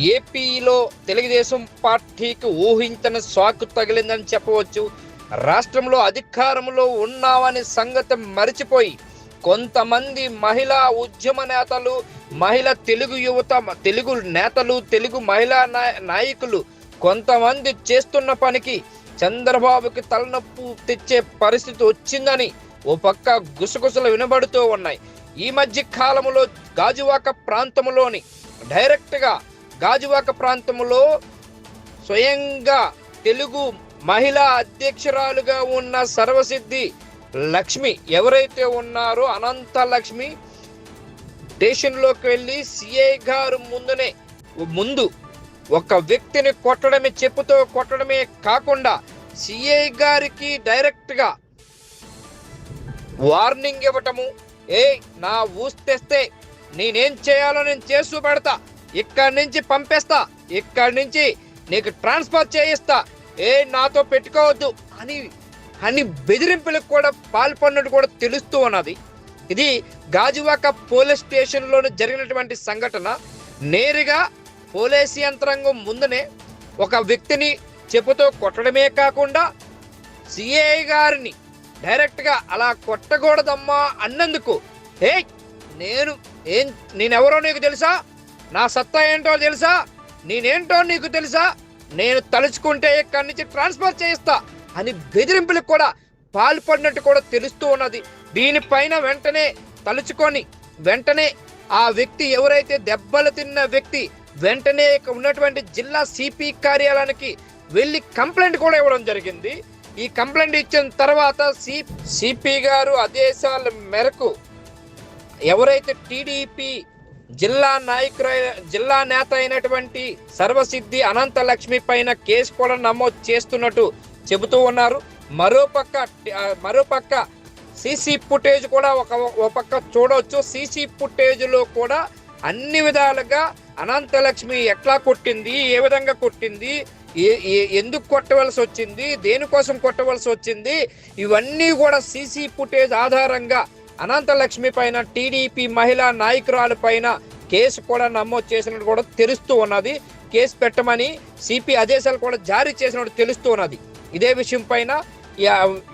ఏపీలో తెలుగుదేశం పార్టీకి ఊహించని షాక్ తగిలిందని చెప్పవచ్చు. రాష్ట్రంలో అధికారంలో ఉన్నామనే సంగతి మరిచిపోయి కొంతమంది మహిళా ఉద్యమ నేతలు మహిళ తెలుగు యువత తెలుగు నేతలు తెలుగు మహిళా నాయ- నాయకులు కొంతమంది చేస్తున్న పనికి చంద్రబాబుకి తలనొప్పు తెచ్చే పరిస్థితి వచ్చిందని ఓ పక్క గుసగుసలు వినబడుతూ ఉన్నాయి. ఈ మధ్య కాలంలో గాజువాక ప్రాంతంలోని డైరెక్ట్గా గాజువాక ప్రాంతంలో స్వయంగా తెలుగు మహిళా అధ్యక్షురాలుగా ఉన్న సర్వసిద్ధి లక్ష్మి ఎవరైతే ఉన్నారో అనంత లక్ష్మి స్టేషన్లోకి వెళ్ళి సిఐ గారు ముందునే ముందు ఒక వ్యక్తిని కొట్టడమే చెప్పుతో కొట్టడమే కాకుండా సిఐ గారికి డైరెక్ట్గా వార్నింగ్ ఇవ్వటము ఏ నా ఊసి తెస్తే నేనేం చేయాలో నేను చేస్తూ పెడతా ఇక్కడి నుంచి పంపేస్తా. ఇక్కడి నుంచి నీకు ట్రాన్స్ఫర్ చేయిస్తా. ఏ నాతో పెట్టుకోవద్దు. అని అని బెదిరింపులకు కూడా పాల్పడినట్టు కూడా తెలుస్తూ ఉన్నది. ఇది గాజువాక పోలీస్ స్టేషన్లో జరిగినటువంటి సంఘటన. నేరుగా పోలీస్ యంత్రాంగం ముందునే ఒక వ్యక్తిని చెప్పుతో కొట్టడమే కాకుండా సిఐ గారిని డైరెక్ట్గా అలా కొట్టకూడదమ్మా అన్నందుకు. హే నేను ఏం నేనెవరో నీకు తెలుసా? నా సత్తా ఏంటో తెలుసా? నేనేంటో నీకు తెలుసా? నేను తలుచుకుంటే ఇక్కడి నుంచి ట్రాన్స్ఫర్ చేయిస్తా అని బెదిరింపులకు కూడా పాల్పడినట్టు కూడా తెలుస్తూ ఉన్నది. దీనిపైన వెంటనే తలుచుకొని వెంటనే ఆ వ్యక్తి ఎవరైతే దెబ్బలు తిన్న వ్యక్తి వెంటనే ఉన్నటువంటి జిల్లా సిపి కార్యాలయానికి వెళ్ళి కంప్లైంట్ కూడా ఇవ్వడం జరిగింది. ఈ కంప్లైంట్ ఇచ్చిన తర్వాత సి సిపి గారు ఆదేశాల మేరకు ఎవరైతే టీడీపీ జిల్లా నాయకుడు జిల్లా నేత అయినటువంటి సర్వసిద్ధి అనంత లక్ష్మి పైన కేసు కూడా నమోదు చేస్తున్నట్టు చెబుతూ ఉన్నారు. మరోపక్క మరోపక్క సీసీ ఫుటేజ్ కూడా ఒక ఒక పక్క చూడవచ్చు సీసీ ఫుటేజ్లో కూడా అన్ని విధాలుగా అనంతలక్ష్మి ఎట్లా కొట్టింది ఏ విధంగా కొట్టింది ఏ- ఎందుకు కొట్టవలసి వచ్చింది దేనికోసం కొట్టవలసి వచ్చింది ఇవన్నీ కూడా సీసీ ఫుటేజ్ ఆధారంగా అనంతలక్ష్మి పైన టీడీపీ మహిళా నాయకురాలు పైన కేసు కూడా నమోదు చేసినట్టు కూడా తెలుస్తూ ఉన్నది. కేసు పెట్టమని సిపి ఆదేశాలు కూడా జారీ చేసినట్టు తెలుస్తూ ఉన్నది. ఇదే విషయం పైన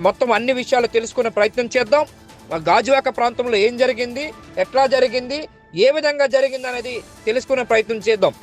మొత్తం అన్ని విషయాలు తెలుసుకునే ప్రయత్నం చేద్దాం. గాజువాక ప్రాంతంలో ఏం జరిగింది ఎట్లా జరిగింది ఏ విధంగా జరిగింది అనేది తెలుసుకునే ప్రయత్నం చేద్దాం.